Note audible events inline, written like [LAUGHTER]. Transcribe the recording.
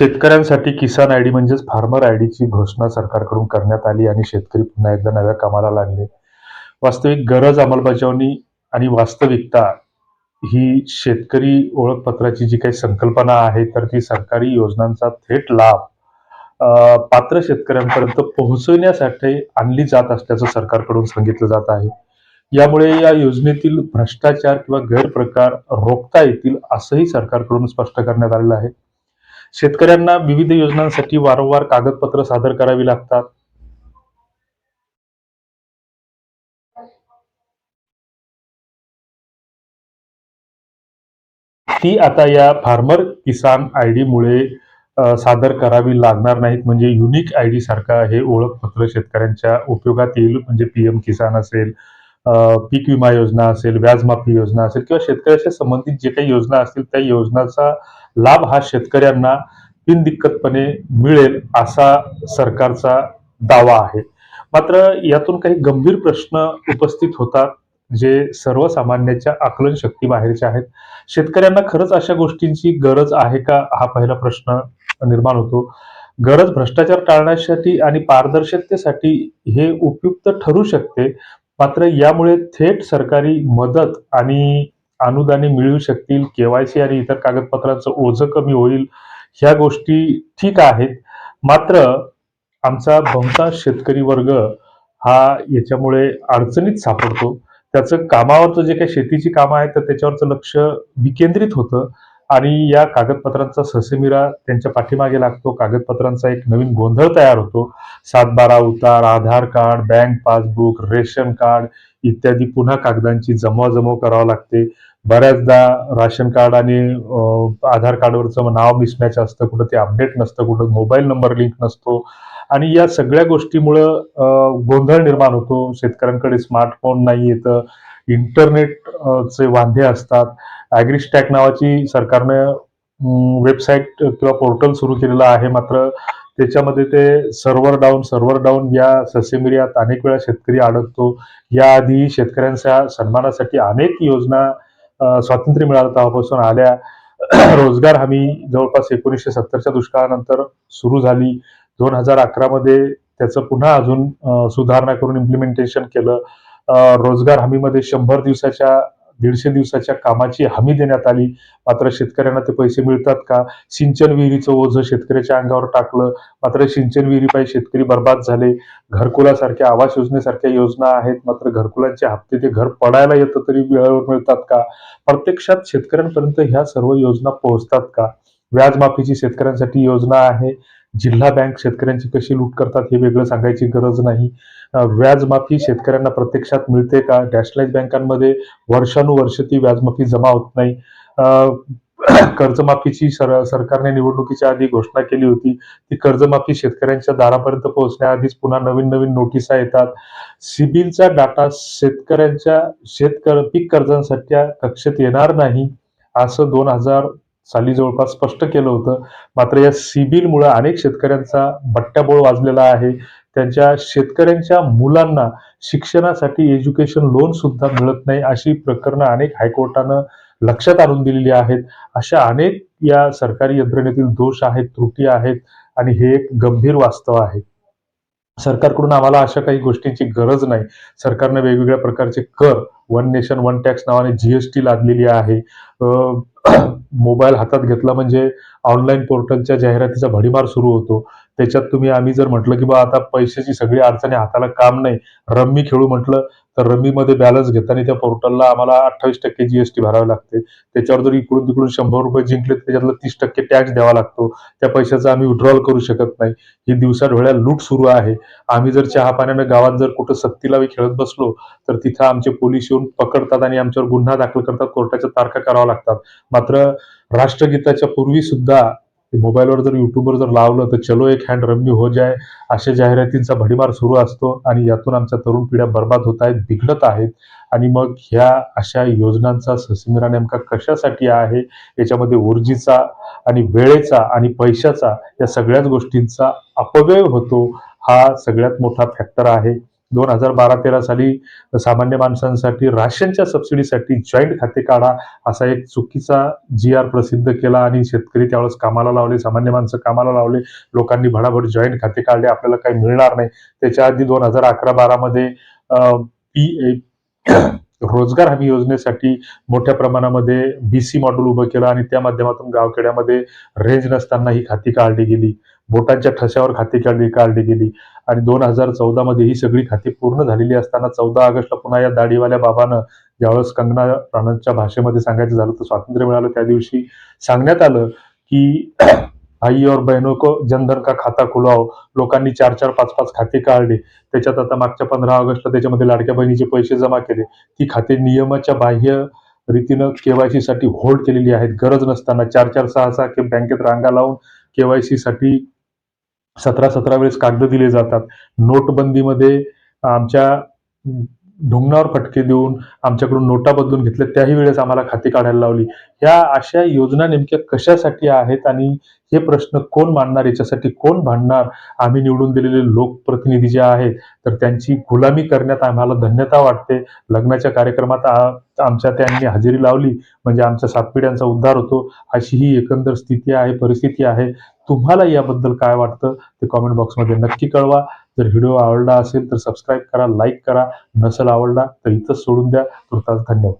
शेतकऱ्यांसाठी किसान आयडी म्हणजेच फार्मर आयडीची घोषणा सरकारकडून करण्यात आली आणि शेतकरी पुन्हा एकदा नव्या कामाला लागले. वास्तविक गरज अंमलबजावणी आणि वास्तविकता ही शेतकरी ओळखपत्राची जी काही संकल्पना आहे तर ती सरकारी योजनांचा थेट लाभ पात्र शेतकऱ्यांपर्यंत पोहोचवण्यासाठी आणली जात असल्याचं सरकारकडून सांगितलं जात आहे. यामुळे या योजनेतील भ्रष्टाचार किंवा गैरप्रकार रोखता येतील असंही सरकारकडून स्पष्ट करण्यात आलेलं आहे. शेतकऱ्यांना विविध योजनांसाठी वारंवार कागदपत्र सादर करावी लागतात. ती आता या फार्मर किसान आय मुळे सादर करावी लागणार नाहीत. म्हणजे युनिक आय डी सारखा हे ओळखपत्र शेतकऱ्यांच्या उपयोगात येईल. म्हणजे पीएम किसान असेल पीक विमा योजना असेल व्याजमाफी योजना असेल किंवा शेतकऱ्याच्या संबंधित जे काही योजना असतील त्या योजनाचा लाभ हा शेतकऱ्यांना बिनदिक्कतपणे मिळेल असा सरकारचा दावा आहे. मात्र यातून काही गंभीर प्रश्न उपस्थित होतात जे सर्वसामान्याच्या आकलन शक्ती बाहेरचे आहेत. शेतकऱ्यांना खरंच अशा गोष्टींची गरज आहे का? हा पहिला प्रश्न निर्माण होतो. गरज भ्रष्टाचार टाळण्यासाठी आणि पारदर्शकतेसाठी हे उपयुक्त ठरू शकते मात्र यामुळे थेट सरकारी मदत आणि अनुदाने मिळू शकतील केवायसी आणि इतर कागदपत्रांचं ओझं कमी होईल ह्या गोष्टी ठीक आहेत. मात्र आमचा बहुतांश शेतकरी वर्ग हा याच्यामुळे अडचणीत सापडतो. त्याचं कामावरचं जे काही शेतीची कामं आहेत तर त्याच्यावरचं लक्ष विकेंद्रित होतं आणि या कागदपत्रांचा ससेमिरा त्यांच्या पाठीमागे लागतो. कागदपत्रांचा एक नवीन गोंधळ तयार होतो. सात बारा उतार Aadhaar card bank passbook ration card इत्यादी पुन्हा कागदांची जमवाजमव करावं लागते. बऱ्याचदा राशन कार्ड आणि आधार कार्डवरचं नाव मिसमॅच असतं कुठं ते अपडेट नसतं कुठं मोबाईल नंबर लिंक नसतो. आणि या सगळ्या गोष्टीमुळं गोंधळ निर्माण होतो. शेतकऱ्यांकडे स्मार्टफोन नाही येतं. इंटरनेट चे वांधे असतात. ॲग्रिस्टॅक नावाची सरकारनं वेबसाईट किंवा पोर्टल सुरू केलेलं आहे. मात्र त्याच्यामध्ये ते सर्व्हर डाऊन सर्व्हर डाऊन या ससेमिरियात अनेक वेळा शेतकरी अडकतो. याआधी शेतकऱ्यांच्या सन्मानासाठी अनेक योजना स्वातंत्र्य मिळालं तेव्हापासून आल्या. [CLEARS THROAT] रोजगार हमी जवळपास एकोणीसशे सत्तरच्या दुष्काळानंतर सुरू झाली. दोन हजार अकरामध्ये त्याचं पुन्हा अजून सुधारणा करून इम्प्लिमेंटेशन केलं. रोजगार हमीमध्ये शंभर दिवसाच्या दीडशे दिवसाच्या कामाची हमी देण्यात आली. मात्र शेतकऱ्यांना ते पैसे मिळतात का? सिंचन विहिरीचं ओझं शेतकऱ्याच्या अंगावर टाकलं. मात्र सिंचन विहिरीपायी शेतकरी बर्बाद झाले. घरकुलासारख्या आवास योजनेसारख्या योजना आहेत. मात्र घरकुलांचे हप्ते ते घर पडायला येतं तरी वेळेवर मिळतात का? प्रत्यक्षात शेतकऱ्यांपर्यंत ह्या सर्व योजना पोहोचतात का? व्याजमाफीची शेतकऱ्यांसाठी योजना आहे. जिल्हा बँक शेतकऱ्यांची कशी लूट करतात हे वेगळं सांगायची गरज नाही. व्याजमाफी शेतकऱ्यांना प्रत्यक्षात मिळते का? डॅशलाईज बँकांमध्ये वर्षानुवर्ष ती व्याजमाफी जमा होत नाही. [CLEARS THROAT] कर्जमाफीची सर सरकारने निवडणुकीच्या आधी घोषणा केली होती. ती कर्जमाफी शेतकऱ्यांच्या दारापर्यंत पोहोचण्याआधीच पुन्हा नवीन नवीन नोटिसा येतात. सिबिलचा डाटा शेतकऱ्यांच्या शेतकर पीक कर्जांसाठी कक्षेत येणार नाही असं दोन हजार साली जवळपास स्पष्ट केलं होतं. मात्र या सिबिलमुळे अनेक शेतकऱ्यांचा बट्ट्याबोळ वाजलेला आहे. त्यांच्या शेतकऱ्यांच्या मुलांना शिक्षणासाठी एज्युकेशन लोन सुद्धा मिळत नाही अशी प्रकरणं अनेक हायकोर्टानं लक्षात आणून दिलेली आहेत. अशा अनेक या सरकारी यंत्रणेतील दोष आहेत त्रुटी आहेत आणि हे एक गंभीर वास्तव आहे. सरकारकडून आम्हाला अशा काही गोष्टींची गरज नाही. सरकारने वेगवेगळ्या प्रकारचे कर वन नेशन वन टॅक्स नावाने जीएसटी लादलेली आहे. [CLEARS THROAT] मोबाईल हातात घेतला म्हणजे ऑनलाईन पोर्टलच्या जाहिरातीचा भडीमार सुरू होतो. त्याच्यात तुम्ही आम्ही जर म्हटलं की बा आता पैशाची सगळी अडचणी हाताला काम नाही. रम्मी खेळू म्हटलं तर रम्मीमध्ये बॅलन्स घेताना त्या पोर्टलला आम्हाला अठ्ठावीस टक्के जीएसटी भरावे लागते. त्याच्यावर जर इकडून तिकडून शंभर रुपये जिंकले तर त्याच्यातलं तीस टक्के टॅक्स द्यावा लागतो. त्या पैशाचा आम्ही विड्रॉल करू शकत नाही. ही दिवसाढोळ्या लूट सुरू आहे. आम्ही जर चहा पाण्यानं गावात जर कुठं सक्तीला खेळत बसलो तर तिथं आमचे पोलीस येऊन पकडतात आणि आमच्यावर गुन्हा दाखल करतात कोर्टाच्या तारखा कराव्या लागतात. मात्र राष्ट्रगीताच्या पूर्वी सुद्धा मोबाईलवर जर युट्यूबवर जर लावलं तर चलो एक हँड रम्मी हो जाय अशा जाहिरातींचा भडीमार सुरू असतो आणि यातून आमच्या तरुण पिढ्या बर्बाद होत आहेत बिघडत आहेत. आणि मग ह्या अशा योजनांचा ससेमिरा नेमका कशासाठी आहे? याच्यामध्ये ऊर्जेचा आणि वेळेचा आणि पैशाचा या सगळ्याच गोष्टींचा अपव्यय होतो. हा सगळ्यात मोठा फॅक्टर आहे. दोन हजार बारा तेरा साली सामान्य माणसांसाठी राशनच्या सबसिडीसाठी जॉईंट खाते काढा असा एक चुकीचा जी आर प्रसिद्ध केला आणि शेतकरी त्यावेळेस कामाला लावले सामान्य माणसं कामाला लावले लोकांनी भडाभड जॉईंट खाते काढले आपल्याला काही मिळणार नाही. त्याच्या आधी दोन हजार अकरा बारामध्ये पी [COUGHS] रोजगार हमी योजनेसाठी मोठ्या प्रमाणामध्ये बीसी मॉड्यूल उभं केलं आणि त्या माध्यमातून गावखेड्यामध्ये रेंज नसताना ही खाती काढली गेली. बोटांच्या ठश्यावर खाती काढली काढली गेली. आणि दोन हजार चौदा मध्ये ही सगळी खाती पूर्ण झालेली असताना चौदा ऑगस्टला पुन्हा या दाढीवाल्या बाबानं ज्यावेळेस कंगना राणांच्या भाषेमध्ये सांगायचं झालं तर स्वातंत्र्य मिळालं. त्या दिवशी सांगण्यात आलं की आई और बहिणो को जनधन का खाता खुलाव लोकांनी चार चार पाच पाच खाते काढले. त्याच्यात आता मागच्या पंधरा ऑगस्टला त्याच्यामध्ये लाडक्या बहिणीचे पैसे जमा केले. ती खाते नियमाच्या बाह्य रीतीनं केवायसी साठी होल्ड केलेली आहेत. गरज नसताना चार चार सहा सहा बँकेत रांगा लावून केवायसी साठी सतरा सतरा वेळेस कागद दिले जातात. नोटबंदीमध्ये आमच्या ढुंगणावर फटके देऊन आमच्याकडून नोटा बदलून घेतल्या. त्याही वेळेस आम्हाला खाती काढायला लावली. ह्या अशा योजना नेमक्या कशासाठी आहेत आणि हे प्रश्न कोण मांडणार? याच्यासाठी कोण भांडणार? आम्ही निवडून दिलेले लोकप्रतिनिधी जे आहेत तर त्यांची गुलामी करण्यात आम्हाला धन्यता वाटते. लग्नाच्या कार्यक्रमात आमच्या त्यांनी हजेरी लावली. म्हणजे आमच्या सात पिढ्यांचा उद्धार होतो. अशी ही एकंदर स्थिती आहे परिस्थिती आहे. तुम्हाला याबद्दल काय वाटतं? ते कॉमेंट बॉक्समध्ये नक्की कळवा. जर व्हिडिओ आवडला असेल तर सबस्क्राईब करा लाईक करा. नसेल आवडला तर इथंच सोडून द्या. तुर्तास धन्यवाद.